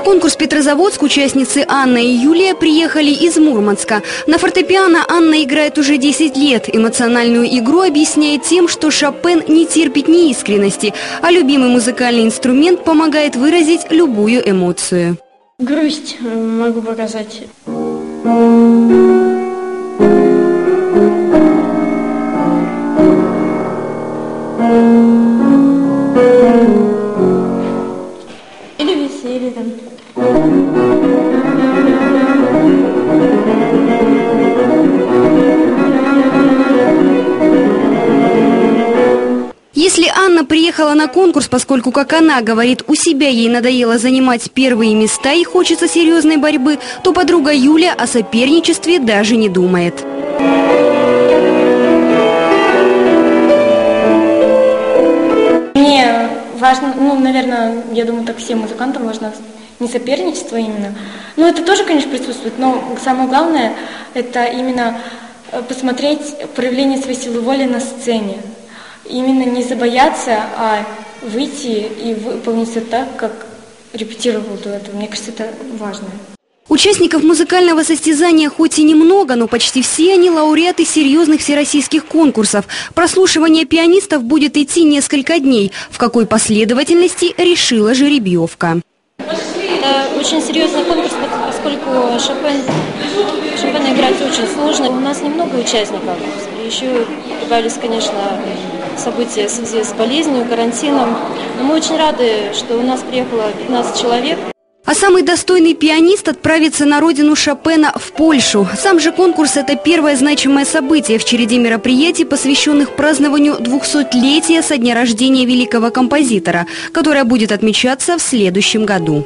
конкурс «Петрозаводск» участницы Анна и Юлия приехали из Мурманска. На фортепиано Анна играет уже 10 лет. Эмоциональную игру объясняет тем, что Шопен не терпит неискренности, а любимый музыкальный инструмент помогает выразить любую эмоцию. Грусть э, могу показать. Если Анна приехала на конкурс, поскольку, как она говорит, у себя ей надоело занимать первые места и хочется серьезной борьбы, то подруга Юля о соперничестве даже не думает. Мне важно, ну, наверное, я думаю, так всем музыкантам важно не соперничество именно. Ну, это тоже, конечно, присутствует, но самое главное, это именно э, посмотреть проявление своей силы воли на сцене. Именно не забояться, а выйти и выполнить все так, как репетировал до этого. Мне кажется, это важно. Участников музыкального состязания хоть и немного, но почти все они лауреаты серьезных всероссийских конкурсов. Прослушивание пианистов будет идти несколько дней. В какой последовательности решила жеребьевка. Это очень серьезный конкурс, поскольку Шопен, Шопена играть очень сложно. У нас немного участников. Еще прибавились, конечно, события в связи с болезнью, карантином. Но мы очень рады, что у нас приехало 15 человек. А самый достойный пианист отправится на родину Шопена в Польшу. Сам же конкурс – это первое значимое событие в череде мероприятий, посвященных празднованию 200-летия со дня рождения великого композитора, которое будет отмечаться в следующем году.